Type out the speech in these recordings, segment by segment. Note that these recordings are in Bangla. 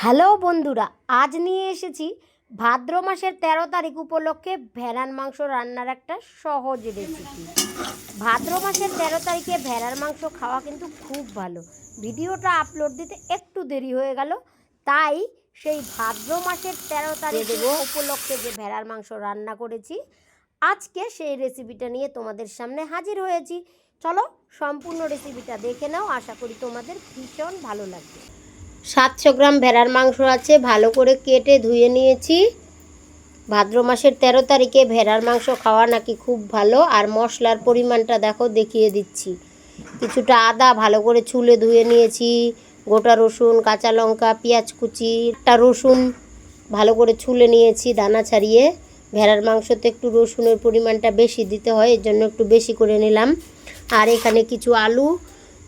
হ্যালো বন্ধুরা আজ নিয়ে এসেছি ভাদ্র মাসের তেরো তারিখ উপলক্ষে ভেড়ার মাংস রান্নার একটা সহজ রেসিপি ভাদ্র মাসের তেরো তারিখে ভেড়ার মাংস খাওয়া কিন্তু খুব ভালো। ভিডিওটা আপলোড দিতে একটু দেরি হয়ে গেল তাই সেই ভাদ্র মাসের তেরো তারিখ উপলক্ষে যে ভেড়ার মাংস রান্না করেছি আজকে সেই রেসিপিটা নিয়ে তোমাদের সামনে হাজির হয়েছি। চলো সম্পূর্ণ রেসিপিটা দেখে নাও আশা করি তোমাদের ভীষণ ভালো লাগবে। সাতশো গ্রাম ভেড়ার মাংস আছে, ভালো করে কেটে ধুয়ে নিয়েছি। ভাদ্র মাসের তেরো তারিখে ভেড়ার মাংস খাওয়া নাকি খুব ভালো, আর মশলার পরিমাণটা দেখো দেখিয়ে দিচ্ছি। কিছুটা আদা ভালো করে ছুলে ধুয়ে নিয়েছি, গোটা রসুন, কাঁচা লঙ্কা, পেঁয়াজ কুচি, একটা রসুন ভালো করে ছুলে নিয়েছি দানা ছাড়িয়ে। ভেড়ার মাংসতে একটু রসুনের পরিমাণটা বেশি দিতে হয়, এর জন্য একটু বেশি করে নিলাম। আর এখানে কিছু আলু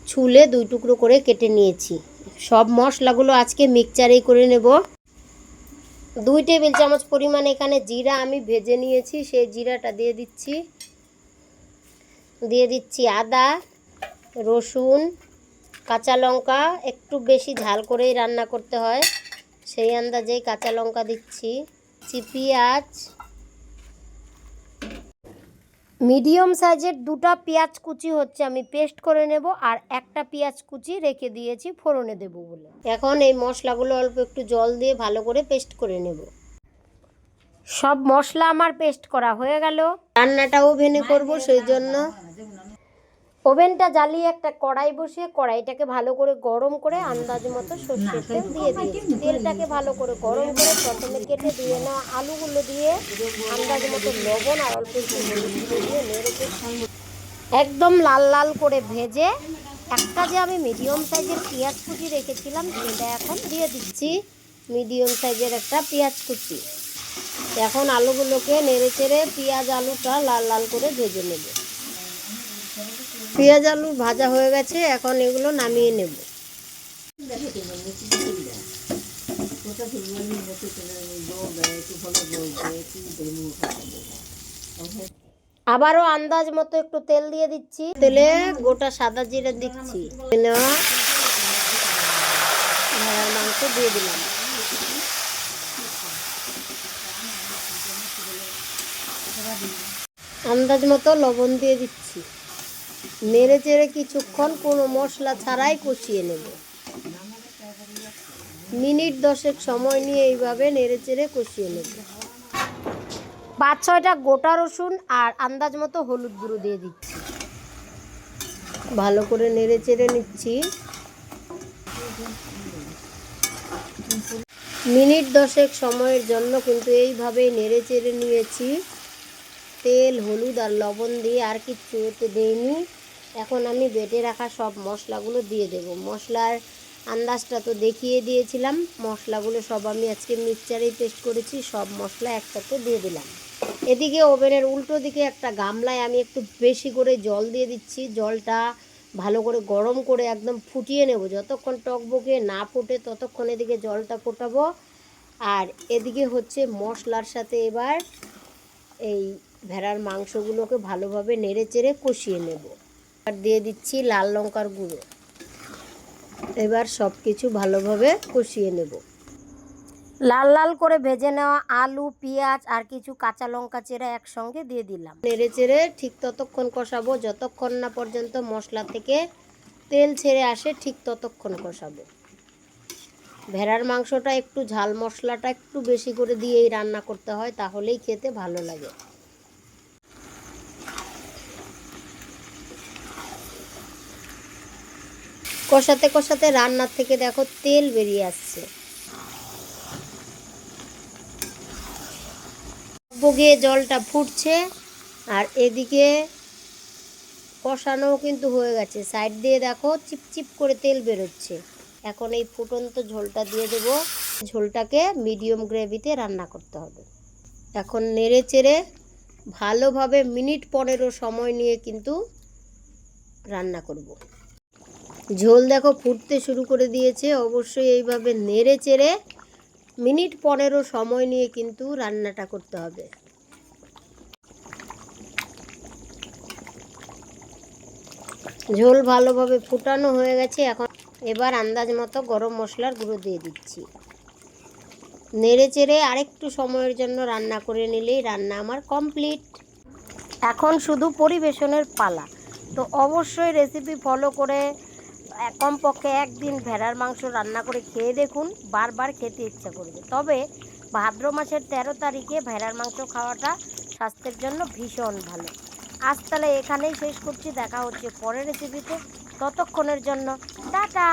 ছুলে দুই টুকরো করে কেটে নিয়েছি। সব মশলাগুলো আজকে মিক্সচারেই করে নেব। দুই টেবিল চামচ পরিমাণ এখানে জিরা আমি ভেজে নিয়েছি, সেই জিরাটা দিয়ে দিচ্ছি। দিয়ে দিচ্ছি আদা, রসুন, কাঁচা লঙ্কা, একটু বেশি ঝাল করেই রান্না করতে হয়। সেই আন্দাজেই কাঁচা লঙ্কা দিচ্ছি। চি পেঁয়াজ মিডিয়াম সাইজের দুটো পেঁয়াজ কুচি হচ্ছে, আমি পেস্ট করে নেব আর একটা পেঁয়াজ কুচি রেখে দিয়েছি, ফোড়নে দেব বলে। এখন এই মশলাগুলো অল্প একটু জল দিয়ে ভালো করে পেস্ট করে নেব। সব মশলা আমার পেস্ট করা হয়ে গেল। রান্নাটা ওভেনে করব সেই জন্য ওভেনটা জ্বালিয়ে একটা কড়াই বসিয়ে কড়াইটাকে ভালো করে গরম করে আন্দাজ মতো সর্ষের তেল দিয়ে দিয়েছি। তেলটাকে ভালো করে গরম করে প্রথমে কেটে দিয়ে নেওয়া আলুগুলো দিয়ে আন্দাজ মতো লবণ আর অল্প একটু দিয়ে নেড়ে একদম লাল লাল করে ভেজে একটা যে আমি মিডিয়াম সাইজের পেঁয়াজ কুচি রেখেছিলাম সেটা এখন দিয়ে দিচ্ছি। মিডিয়াম সাইজের একটা পেঁয়াজ কুচি। এখন আলুগুলোকে নেড়ে চেড়ে পেঁয়াজ আলুটা লাল লাল করে ভেজে নেব। পেঁয়াজ আলু ভাজা হয়ে গেছে, এখন এগুলো নামিয়ে নেব। আবারও আন্দাজ মতো একটু তেল দিয়ে দিচ্ছি। তেলে গোটা সাদা জিরে দিচ্ছি। মাংস দিয়ে দিলাম। আন্দাজ মতো লবণ দিয়ে দিচ্ছি। নেড়ে চেড়ে কিছুক্ষণ কোনো মশলা ছাড়াই কষিয়ে নেব। মিনিট দশেক সময় নিয়ে এইভাবে নেড়ে চেড়ে কষিয়ে নেব। পাঁচ ছয়টা গোটা রসুন আর আন্দাজ মতো হলুদ গুঁড়ো দিয়ে দিচ্ছি। ভালো করে নেড়ে চেড়ে নিচ্ছি। মিনিট দশেক সময়ের জন্য কিন্তু এইভাবেই নেড়ে চেড়ে নিয়েছি। তেল, হলুদ আর লবণ দিয়ে আর কিচ্ছু এতে দিইনি। এখন আমি বেটে রাখা সব মশলাগুলো দিয়ে দেব। মশলার আন্দাজটা তো দেখিয়ে দিয়েছিলাম। মশলাগুলো সব আমি আজকে মিক্সচারেই পেস্ট করেছি। সব মশলা একসাথে দিয়ে দিলাম। এদিকে ওভেনের উল্টো দিকে একটা গামলায় আমি একটু বেশি করে জল দিয়ে দিচ্ছি। জলটা ভালো করে গরম করে একদম ফুটিয়ে নেব। যতক্ষণ টকবকে না ফুটে ততক্ষণ এদিকে জলটা ফোটাবো। আর এদিকে হচ্ছে মশলার সাথে এবার এই ভেড়ার মাংসগুলোকে ভালোভাবে নেড়ে চেড়ে কষিয়ে নেব। আর দিয়ে দিচ্ছি লাল লঙ্কার গুঁড়ো। এবার সব কিছু ভালোভাবে কষিয়ে নেব। লাল লাল করে ভেজে নেওয়া আলু, পেঁয়াজ আর কিছু কাঁচা লঙ্কা চেরা একসঙ্গে দিয়ে দিলাম। নেড়ে চেড়ে ঠিক ততক্ষণ কষাবো। যতক্ষণ না পর্যন্ত মশলা থেকে তেল ছেড়ে আসে, ঠিক ততক্ষণ কষাবো। ভেড়ার মাংসটা একটু ঝাল মশলাটা একটু বেশি করে দিয়েই রান্না করতে হয়, তাহলেই খেতে ভালো লাগে। কষাতে কষাতে রান্নার থেকে দেখো তেল বেরিয়ে আসছে। বগিয়ে জলটা ফুটছে আর এদিকে কষানো কিন্তু হয়ে গেছে। সাইড দিয়ে দেখো চিপচিপ করে তেল বেরোচ্ছে। এখন এই ফুটন্ত ঝোলটা দিয়ে দেব। ঝোলটাকে মিডিয়াম গ্রেভিতে রান্না করতে হবে। এখন নেড়ে চেড়ে ভালোভাবে মিনিট পনেরো সময় নিয়ে কিন্তু রান্না করব। ঝোল দেখো ফুটতে শুরু করে দিয়েছে। অবশ্যই এইভাবে নেড়ে চেড়ে মিনিট পনেরো সময় নিয়ে কিন্তু রান্নাটা করতে হবে। ঝোল ভালোভাবে ফুটানো হয়ে গেছে। এখন এবার আন্দাজ মতো গরম মশলার গুঁড়ো দিয়ে দিচ্ছি। নেড়ে চেড়ে আরেকটু সময়ের জন্য রান্না করে নিলেই রান্না আমার কমপ্লিট। এখন শুধু পরিবেশনের পালা। তো অবশ্যই রেসিপি ফলো করে কমপক্ষে একদিন ভেড়ার মাংস রান্না করে খেয়ে দেখুন, বারবার খেতে ইচ্ছা করবে। তবে ভাদ্র মাসের তেরো তারিখে ভেড়ার মাংস খাওয়াটা স্বাস্থ্যের জন্য ভীষণ ভালো। আজ তাহলে এখানেই শেষ করছি, দেখা হচ্ছে পরের রেসিপিতে ততক্ষণের জন্য টাটা!